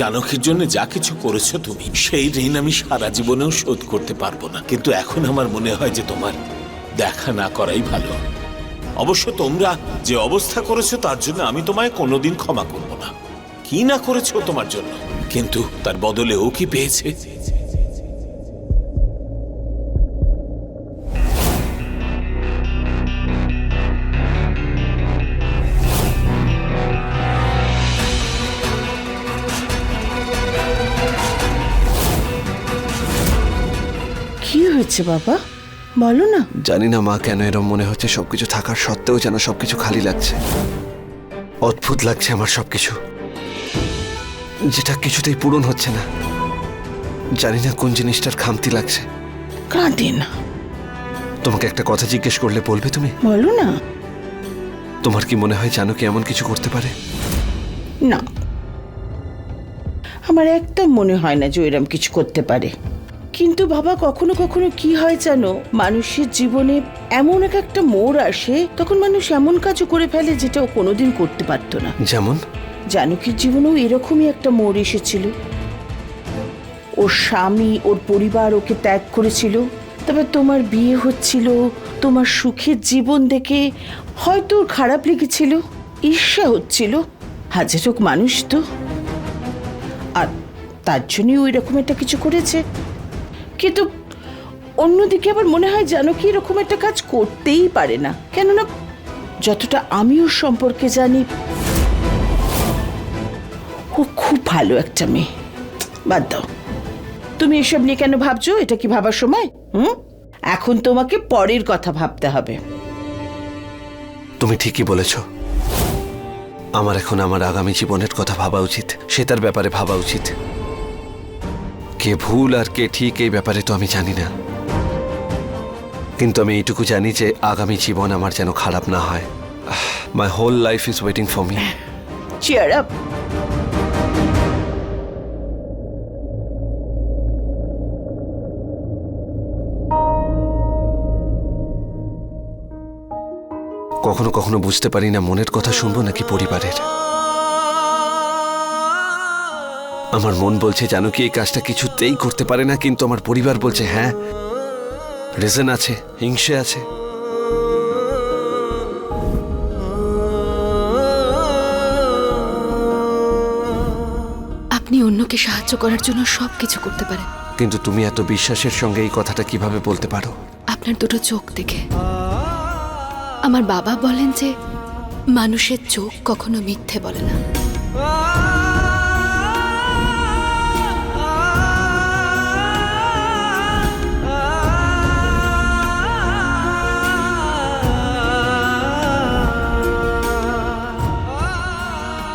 জানকীর জন্য যা কিছু করেছ তুমি, সেই ঋণ আমি সারা জীবনেও শোধ করতে পারব না। কিন্তু এখন আমার মনে হয় যে তোমার দেখা না করাই ভালো। অবশ্য তোমরা যে অবস্থা করেছ তার জন্য আমি তোমায় কোনোদিন ক্ষমা করব না। কি না করেছ তোমার জন্য? কিন্তু তার বদলে ও কি পেয়েছে? হয়েছে বাবা? বলো না। জানি না মা কেন এরম মনে হচ্ছে। সবকিছু থাকার সত্ত্বেও যেন সবকিছু খালি লাগছে। অদ্ভুত লাগছে আমার সবকিছু। যেটা কিছুতেই পূরণ হচ্ছে না। জানি না কোন জিনিসটার খামতি লাগছে। কাঁদে না। তোমাকে একটা কথা জিজ্ঞেস করলে বলবে তুমি? বলো না। তোমার কি মনে হয় জানো কি এমন কিছু করতে পারে? না। আমার একদম মনে হয় না যে ও এরম কিছু করতে পারে। কিন্তু বাবা কখনো কখনো কি হয় জানো? মানুষের জীবনে এমন এক একটা মোড় আসে তখন মানুষ এমন কাজও করে ফেলে যেটা ও কোনোদিন করতে পারতো না। যেমন? জানকীর জীবনেও এরকমই একটা মোড় এসেছিল। ওর স্বামী ওর পরিবার ওকে ত্যাগ করেছিল। তবে তোমার বিয়ে হচ্ছিল তোমার সুখের জীবন দেখে হয়তো ওর খারাপ লেগেছিল ঈর্ষা হচ্ছিল। হাজার হোক মানুষ তো। আর তার জন্যই ওই রকম একটা কিছু করেছে। কিন্তু অন্যদিকে আবার মনে হয় জানো কি এরকম একটা কাজ করতেই পারে না। কেননা যতটা আমি ওর সম্পর্কে জানি, ও খুব ভালো একটা মেয়ে। বাদ দাও। তুমি এসব নিয়ে কেন ভাবছ? এটা কি ভাবার সময়? হুম? এখন তোমাকে পরের কথা ভাবতে হবে। তুমি ঠিকই বলেছ। আমার এখন আমার আগামী জীবনের কথা ভাবা উচিত, সে তার ব্যাপারে ভাবা উচিত। কে ভুল আর কে ঠিক এই ব্যাপারে তো আমি জানি না। কিন্তু আমি এইটুকু জানি যে আগামী জীবন আমার যেন খারাপ না হয়। My whole life is waiting for me cheer up কখনো কখনো বুঝতে পারি না মনের কথা শুনব নাকি পরিবারের। আমার মন বলছে জানো কি এই কাজটা কিছুতেই করতে পারে না কিন্তু আমার পরিবার বলছে হ্যাঁ রিজন আছে হিংসে আছে। আপনি অন্যকে সাহায্য করার জন্য সব কিছু করতে পারেন। কিন্তু তুমি এত বিশ্বাসের সঙ্গে এই কথাটা কীভাবে বলতে পারো? আপনার দুটো চোখ দেখে। আমার বাবা বলেন যে মানুষের চোখ কখনো মিথ্যে বলে না।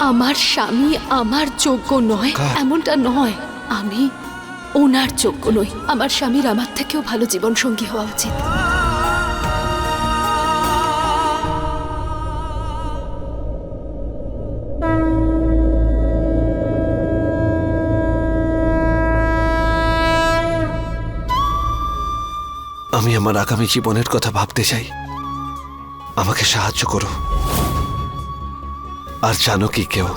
আমার স্বামী আমার যোগ্য নয় এমনটা নয়। আমি ওনার যোগ্য নই। আমার স্বামীর আমার থেকেও ভালো জীবন সঙ্গী হওয়া উচিত। আমি আমার আগামী জীবনের কথা ভাবতে চাই। আমাকে সাহায্য করো। আর কেউ?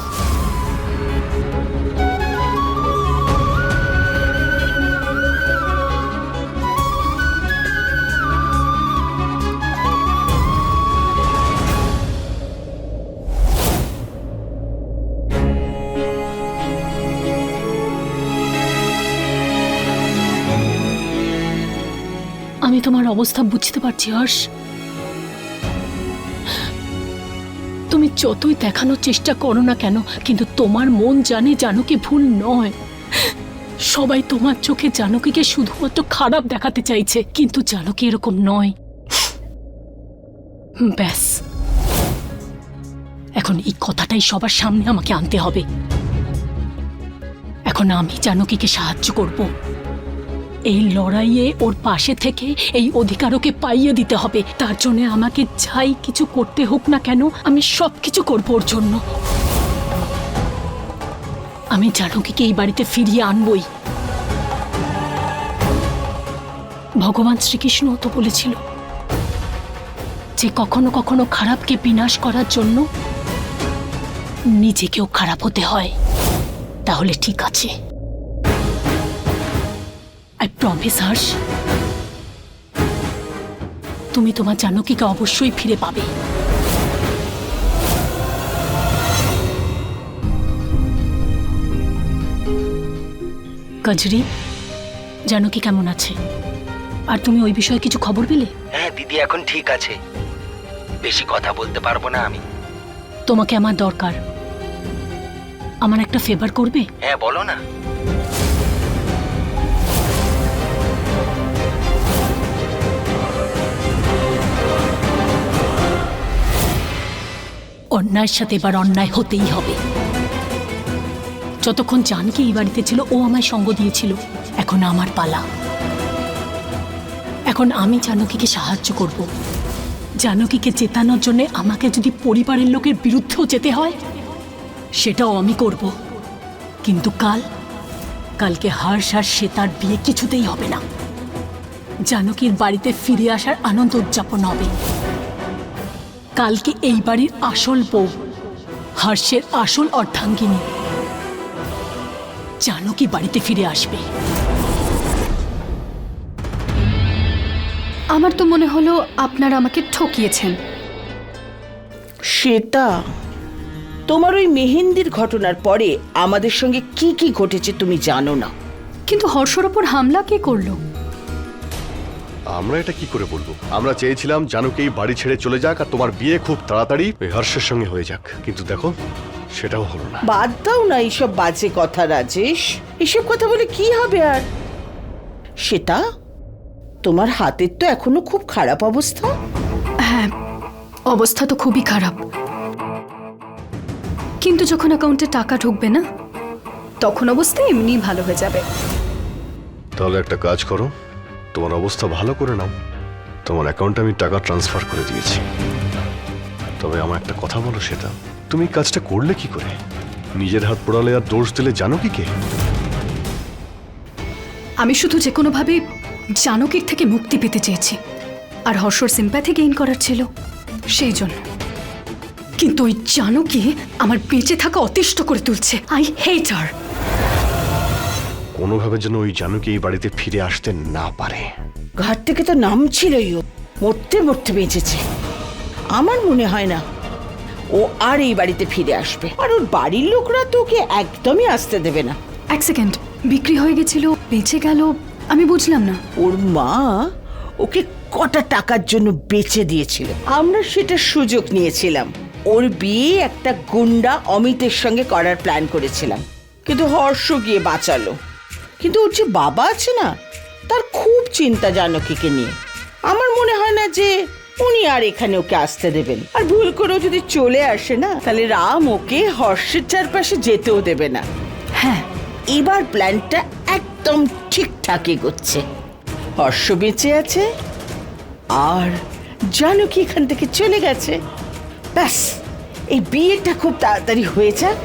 আমি তোমার অবস্থা বুঝতে পারছি হর্ষ। যতই দেখানোর চেষ্টা করো না কেন, কিন্তু তোমার মন জানে জানকি ভুল নয়। সবাই তোমার চোখে জানকীকে শুধুমাত্র খারাপ দেখাতে চাইছে, কিন্তু জানকী এরকম নয়। ব্যাস। এখন এই কথাটাই সবার সামনে আমাকে আনতে হবে। এখন আমি জানকীকে সাহায্য করব। এই লড়াইয়ে ওর পাশে থেকে এই অধিকার ওকে পাইয়ে দিতে হবে। তার জন্য আমাকে যাই কিছু করতে হোক না কেন, আমি সব কিছু করব ওর জন্য। আমি জানকীকে এই বাড়িতে ফিরিয়ে আনবই। ভগবান শ্রীকৃষ্ণ তো বলেছিল, যে কখনো কখনো খারাপকে বিনাশ করার জন্য নিজেকেও খারাপ হতে হয়। তাহলে ঠিক আছে। আই প্রমিস হর্ষ তুমি তোমার জানকীকে অবশ্যই ফিরে পাবে। কজরি জানকী কেমন আছে? আর তুমি ওই বিষয়ে কিছু খবর পেলে? হ্যাঁ দিদি এখন ঠিক আছে। বেশি কথা বলতে পারব না আমি। তোমাকে আমার দরকার। আমার একটা ফেভার করবে? হ্যাঁ বলো না। অন্যায়ের সাথে এবার অন্যায় হতেই হবে। যতক্ষণ জানকি এই বাড়িতে ছিল, ও আমায় সঙ্গ দিয়েছিল, এখন আমার পালা। এখন আমি জানকীকে সাহায্য করব। জানকীকে চেতানোর জন্য আমাকে যদি পরিবারের লোকের বিরুদ্ধেও যেতে হয়, সেটাও আমি করব। কিন্তু কাল, কালকে হর্ষ আর শ্বেতার বিয়ে কিছুতেই হবে না। জানকীর বাড়িতে ফিরে আসার আনন্দ উদযাপন হবে। কালকে এই বাড়ির আসল বউ হর্ষের আসল অর্ধাঙ্গিনী। জানকী বাড়িতে ফিরে আসবে। আমার তো মনে হলো আপনারা আমাকে ঠকিয়েছেন। শ্বেতা তোমার ওই মেহেন্দির ঘটনার পরে আমাদের সঙ্গে কি কি ঘটেছে তুমি জানো না। কিন্তু হর্ষর ওপর হামলা কে করল? আমরা এটা কি করে বলব? আমরা চেয়েছিলাম জানুকে এই বাড়ি ছেড়ে চলে যাক আর তোমার বিয়ে খুব তাড়াতাড়ি ওই হর্ষের সঙ্গে হয়ে যাক। কিন্তু দেখো সেটাও হলো না। বাদ দাও না এইসব বাজে কথা রাজেশ। এসব কথা বলে কি হবে আর? সেটা? তোমার হাতের তো এখনও খুব খারাপ অবস্থা। হ্যাঁ অবস্থা তো খুবই খারাপ। কিন্তু যখন অ্যাকাউন্টে টাকা ঢুকবে না তখন অবস্থা এমনি ভালো হয়ে যাবে। তাহলে একটা কাজ করো তোমার অবস্থা ভালো করে নাও। তোমার অ্যাকাউন্টে আমি টাকা ট্রান্সফার করে দিয়েছি। তবে আমার একটা কথা বলো সেটা তুমি কাজটা করলে কি করে? নিজের হাত পোড়ালে আর দোষ দিলে জানো কি কে? আমি শুধু যে কোনোভাবে জানকীর থেকে মুক্তি পেতে চেয়েছি। আর হর্ষর সিম্প্যাথি গেইন করার ছিল, সেই জন্য। কিন্তু ওই জানকী আমার বেঁচে থাকা অতিষ্ঠ করে তুলছে। আই হেট হার কোনোভাবে যেন ওই জানুকে এই বাড়িতে ফিরে আসতে না পারে। ঘাট থেকে তো নামছিলই ও মরতে মরতে বেঁচেছে। আমার মনে হয় না ও আর এই বাড়িতে ফিরে আসবে। আর ওর বাড়ির লোকরা তো ওকে একদমই আসতে দেবে না। এক সেকেন্ড বিক্রি হয়ে গেছিল বেঁচে গেল আমি বুঝলাম না। ওর মা ওকে কটা টাকার জন্য বেচে দিয়েছিল। আমরা সেটা সুযোগ নিয়েছিলাম। ওর বিয়ে একটা গুন্ডা অমিতের সঙ্গে করার প্ল্যান করেছিলাম। কিন্তু হর্ষ গিয়ে বাঁচালো। কিন্তু ওর যে বাবা আছে না, তার খুব চিন্তা জানকীকে নিয়ে। আমার মনে হয় না যে উনি আর এখানে ওকে আসতে দেবেন। আর ভুল করেও যদি চলে আসে না, তাহলে রাম ওকে হর্ষের চারপাশে যেতেও দেবে না। হ্যাঁ এবার প্ল্যানটা একদম ঠিকঠাক এগোচ্ছে। হর্ষ বেঁচে আছে, আর জানো কি এখান থেকে চলে গেছে। ব্যাস, এই বিয়েটা খুব তাড়াতাড়ি হয়ে যাক।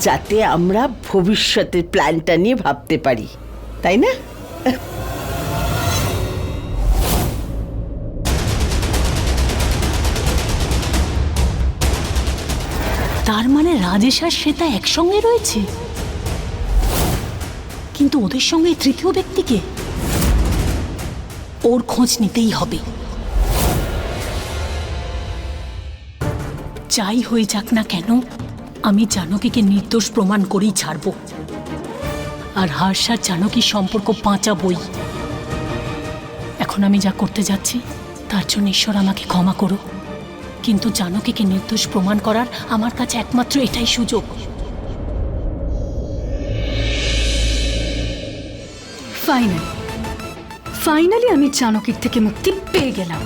যাতে আমরা ভবিষ্যতের প্ল্যানটা নিয়ে ভাবতে পারি, তাই না? তার মানে রাজেশ আর শ্বেতা একসঙ্গে রয়েছে? কিন্তু ওদের সঙ্গে তৃতীয় ব্যক্তিকে ওর খোঁজ নিতেই হবে। যাই হয়ে যাক না কেন আমি জানকীকে নির্দোষ প্রমাণ করেই ছাড়ব। আর হর্ষ আর জানকীর সম্পর্ক পাঁচা বই। এখন আমি যা করতে যাচ্ছি, তার জন্য ঈশ্বর আমাকে ক্ষমা করো কিন্তু জানকীকে নির্দোষ প্রমাণ করার আমার কাছে একমাত্র এটাই সুযোগ। ফাইনালি। ফাইনালি আমি জানকীর থেকে মুক্তি পেয়ে গেলাম।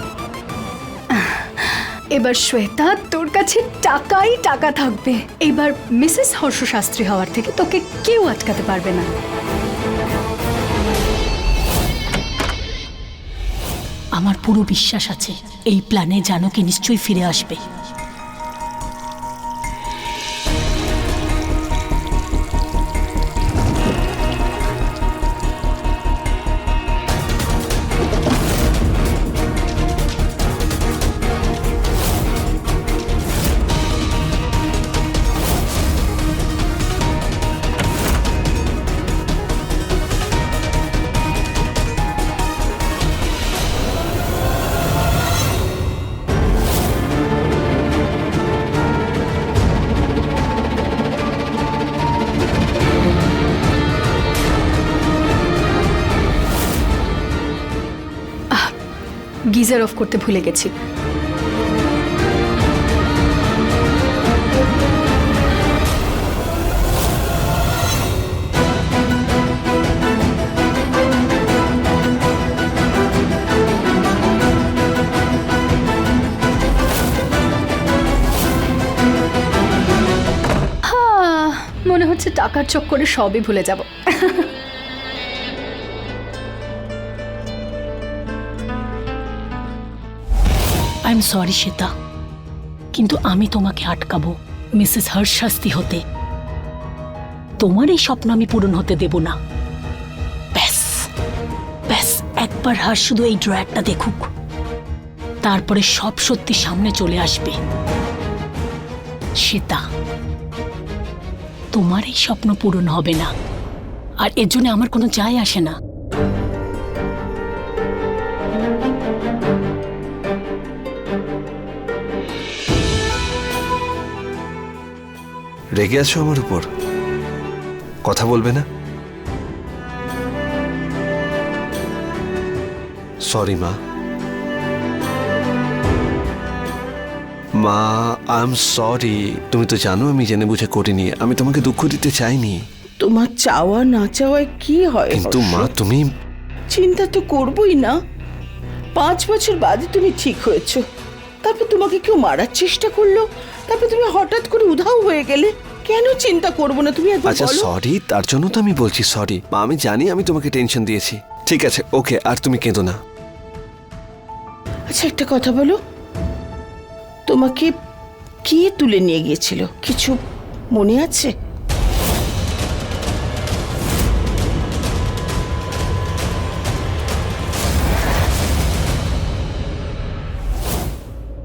এবার শ্বেতা, তোর কাছে টাকাই টাকা থাকবে। এবার মিসেস হর্ষ শাস্ত্রী হওয়ার থেকে তোকে কেউ আটকাতে পারবে না। আমার পুরো বিশ্বাস আছে, এই প্ল্যানে জানকী নিশ্চয়ই ফিরে আসবে। গিজার অফ করতে ভুলে গেছি। আহ, মনে হচ্ছে টাকার চক্করে সবই ভুলে যাব। এম সরি শ্বেতা কিন্তু আমি তোমাকে আটকাবো, মিসেস হর্ষ শাস্তি হতে। তোমার এই স্বপ্ন আমি পূরণ হতে দেব না। ব্যাস ব্যাস, একবার হার শুধু এই ড্রয়ারটা দেখুক। তারপরে সব সত্যি সামনে চলে আসবে। শ্বেতা তোমার এই স্বপ্ন পূরণ হবে না। আর এর জন্য আমার কোনো যায় আসে না। রেগে আছো আমার উপর? কথা বলবে না? সরি মা। মা আই এম সরি তুমি তো জানো আমি জেনে বুঝে করিনি। আমি তোমাকে দুঃখ দিতে চাইনি। তোমার চাওয়া না চাওয়ায় কি হয়? কিন্তু মা তুমি চিন্তা তো করবই না। পাঁচ বছর বাদে তুমি ঠিক হয়েছো। তারপর তোমাকে কেউ মারার চেষ্টা করল। তারপর তুমি হঠাৎ করে উধাও হয়ে গেলে। কেন চিন্তা করব না? তুমি একবার আচ্ছা বলো। সরি তার জন্য তো আমি বলছি সরি মা আমি জানি আমি তোমাকে টেনশন দিয়েছি। ঠিক আছে ওকে আর তুমি কেঁদো না। আচ্ছা একটা কথা বলো। তোমাকে কে তুলে নিয়ে গিয়েছিল? কিছু মনে আছে?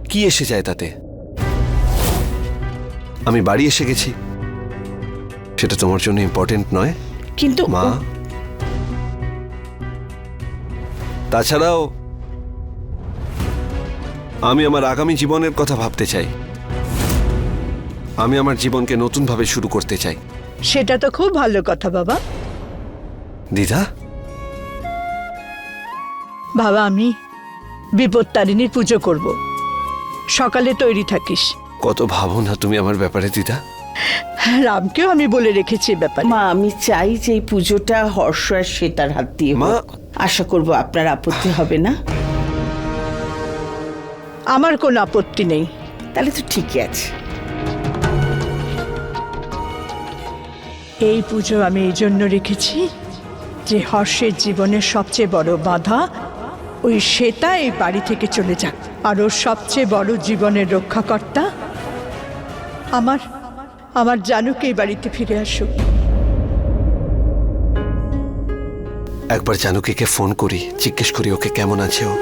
কি এসে যায় তাতে? আমি বাড়ি এসে গেছি। সেটা তোমার জন্য ইম্পর্টেন্ট নয়। কিন্তু মা। তাছাড়াও আমি আমার আগামী জীবনের কথা ভাবতে চাই। আমি আমার জীবনকে নতুনভাবে শুরু করতে চাই। সেটা তো খুব ভালো কথা বাবা। দিদা? বাবা আমি বিপত্তারিণীর পুজো করব। সকালে তৈরি থাকিস। কত ভাবো না তুমি আমার ব্যাপারে দিদা। রামকেও আমি বলে রেখেছি ব্যাপার। মা আমি চাই যে এই পুজোটা হর্ষ আর শ্বেতার হাত দিয়ে মা- আশা করব আপনার আপত্তি হবে না। আমার কোনো আপত্তি নেই। তাহলে তো ঠিকই আছে। এই পুজো আমি এই জন্য রেখেছি যে হর্ষের জীবনের সবচেয়ে বড় বাধা ওই শ্বেতা এই বাড়ি থেকে চলে যাক। আর ওর সবচেয়ে বড় জীবনের রক্ষাকর্তা আমার আমার জানুকে এই বাড়িতে ফিরে আসুক। একবার জানুকিকে ফোন করি জিজ্ঞেস করি ওকে কেমন আছে ও।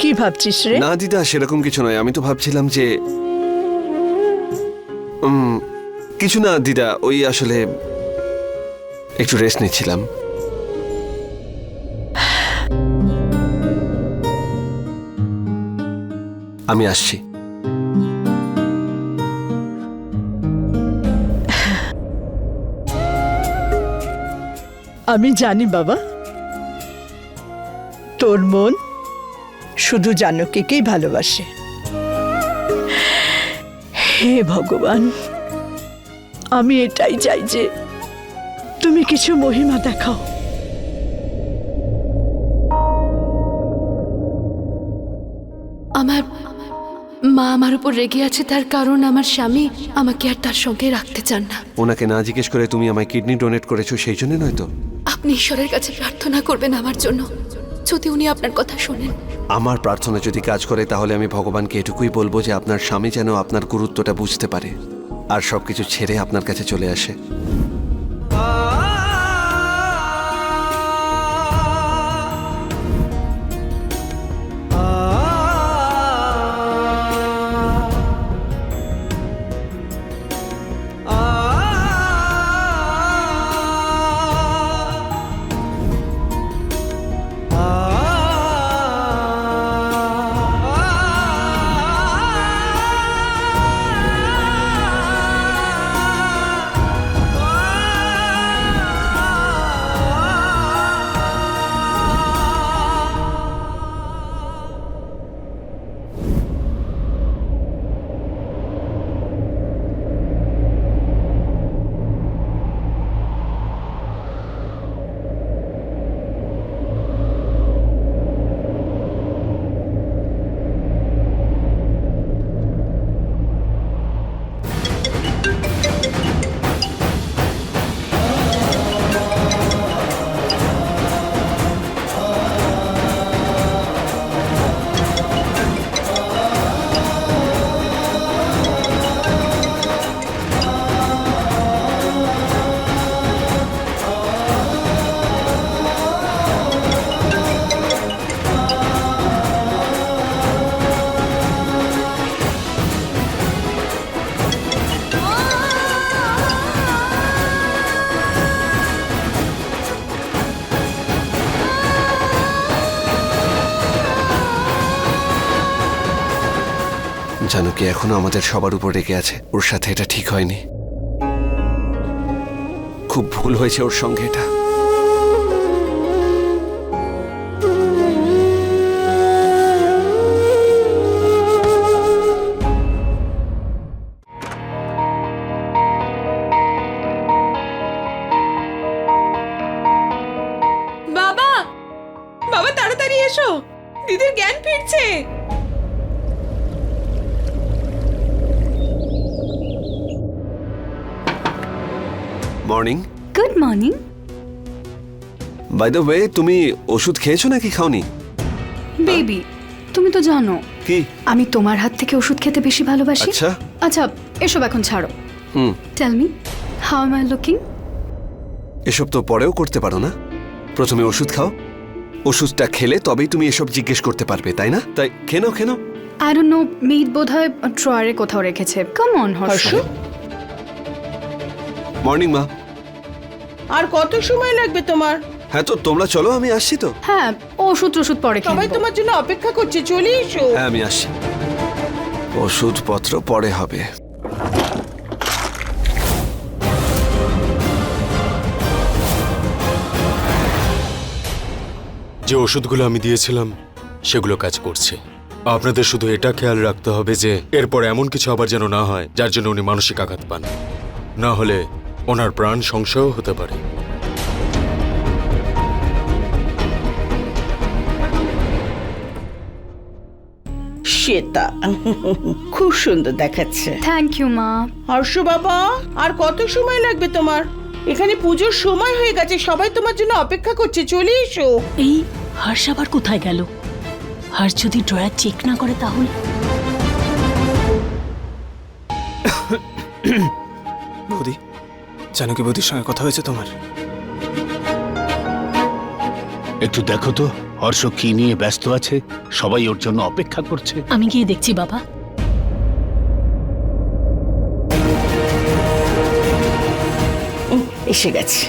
কি ভাবছিস রে? না দিদা সেরকম কিছু নয়। আমি তো ভাবছিলাম যে কিছু না দিদা ওই আসলে একটু রেস্ট নিচ্ছিলাম। আমি আসছি। আমি জানি বাবা। তোর মন শুধু জানকীকেই ভালোবাসে। হে ভগবান আমি এটাই চাই যে তুমি কিছু মহিমা দেখাও। আমার মা আমার উপর রেগে আছে তার কারণ আমার স্বামী আমাকে আর তার সঙ্গে রাখতে চান না। ওনাকে না জিজ্ঞেস করে তুমি আমায় কিডনি ডোনেট করেছ সেই জন্য নয় তো? আপনি ঈশ্বরের কাছে প্রার্থনা করবেন আমার জন্য যদি উনি আপনার কথা শোনেন। আমার প্রার্থনা যদি কাজ করে তাহলে আমি ভগবানকে এটুকুই বলব যে আপনার স্বামী যেন আপনার গুরুত্বটা বুঝতে পারে আর সবকিছু ছেড়ে আপনার কাছে চলে আসে। জানকি এখনও আমাদের সবার উপর রেগে আছে? ওর সাথে এটা ঠিক হয়নি। খুব ভুল হয়েছে ওর সঙ্গে এটা। Morning. Good morning. By the way তুমি ওষুধ খেয়েছো নাকি খাওনি? বেবি তুমি তো জানো কি? আমি তোমার হাত থেকে ওষুধ খেতে বেশি ভালোবাসি। আচ্ছা। আচ্ছা এসব এখন ছাড়ো। হুম। Tell me how am I looking এসব তো পরেও করতে পারো না। প্রথমে ওষুধ খাও। ওষুধটা খেলে তবেই তুমি এসব জিজ্ঞেস করতে পারবে তাই না? তাই খেনো খেনো। আই ডোন্ট নো মিট বোধহয় ড্রয়ারে কোথাও রেখেছে। Come on Harsh. মর্নিং মা। আর কত সময় লাগবে তোমার? হ্যাঁ তো তোমরা চলো আমি আসছি তো। হ্যাঁ ওষুধ ওষুধ পরে খেয়ে সবাই নেব। তোমার জন্য অপেক্ষা করছে চলে এসো। হ্যাঁ আমি আসছি। ওষুধপত্র পরে হবে। যে ওষুধগুলো আমি দিয়েছিলাম সেগুলো কাজ করছে। আপনাদের শুধু এটা খেয়াল রাখতে হবে যে এরপর এমন কিছু আবার যেন না হয় যার জন্য উনি মানসিক আঘাত পান। না হলে ওনার প্রাণ সংশয়ও হতে পারে। শ্বেতা খুব সুন্দর দেখাচ্ছে। থ্যাংক ইউ মা। হর্ষ বাবা আর কত সময় লাগবে তোমার? এখানে পুজোর সময় হয়ে গেছে সবাই তোমার জন্য অপেক্ষা করছে চলে এসো। এই হর্ষ আবার কোথায় গেল? হর্ষ যদি ড্রয়ার চেক না করে তাহলে? বৌদি জানকী বৌদির সঙ্গে কথা হয়েছে তোমার? একটু দেখো তো হর্ষ কি নিয়ে ব্যস্ত আছে? সবাই ওর জন্য অপেক্ষা করছে। আমি গিয়ে দেখছি বাবা। এসে গেছে।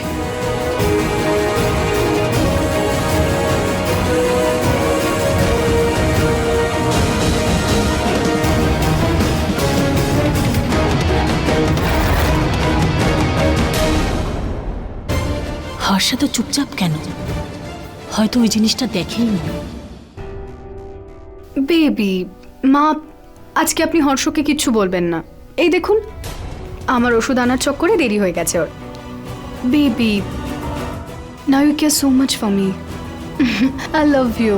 হর্ষা তো চুপচাপ কেন? হয়তো ওই জিনিসটা দেখেই নি। বেবি মা আজকে আপনি হর্ষকে কিচ্ছু বলবেন না। এই দেখুন আমার ওষুধ আনার চক্করে দেরি হয়ে গেছে ওর। Baby now you care so much for me I love you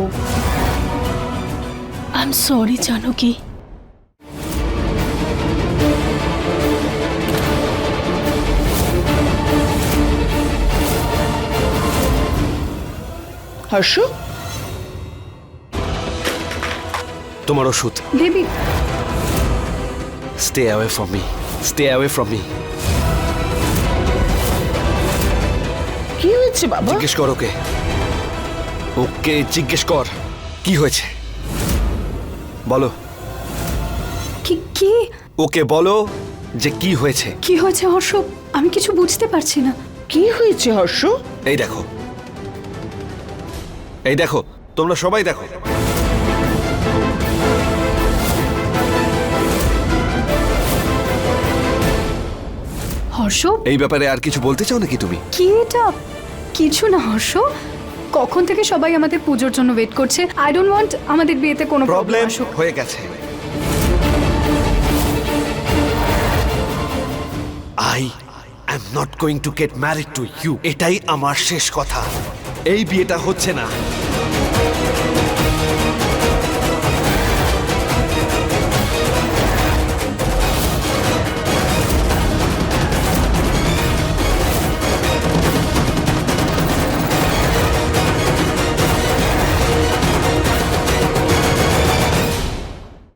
I am sorry Janaki. Harsh? তোমার ওষুধ। Baby stay away from me stay away from me কি হয়েছে বাবা? জিজ্ঞেস কর ওকে। ওকে জিজ্ঞেস কর কি হয়েছে? বলো। কি কি? ওকে বলো যে কি হয়েছে। কি হয়েছে হর্ষ? আমি কিছু বুঝতে পারছি না। কি হয়েছে হর্ষ? এই দেখো এই দেখো তোমরা সবাই দেখো। হর্ষ? এই ব্যাপারে আর কিছু বলতে চাও নাকি তুমি? কি এটা? কিছু না হর্ষ। কখন থেকে সবাই আমাদের পুজোর জন্য ওয়েট করছে? আই ডোন্ট ওয়ান্ট আমাদের বিয়েতে কোনো প্রবলেম হয়ে গেছে। I am not going to get married to you এটাই আমার শেষ কথা। এই বিয়েটা হচ্ছে না।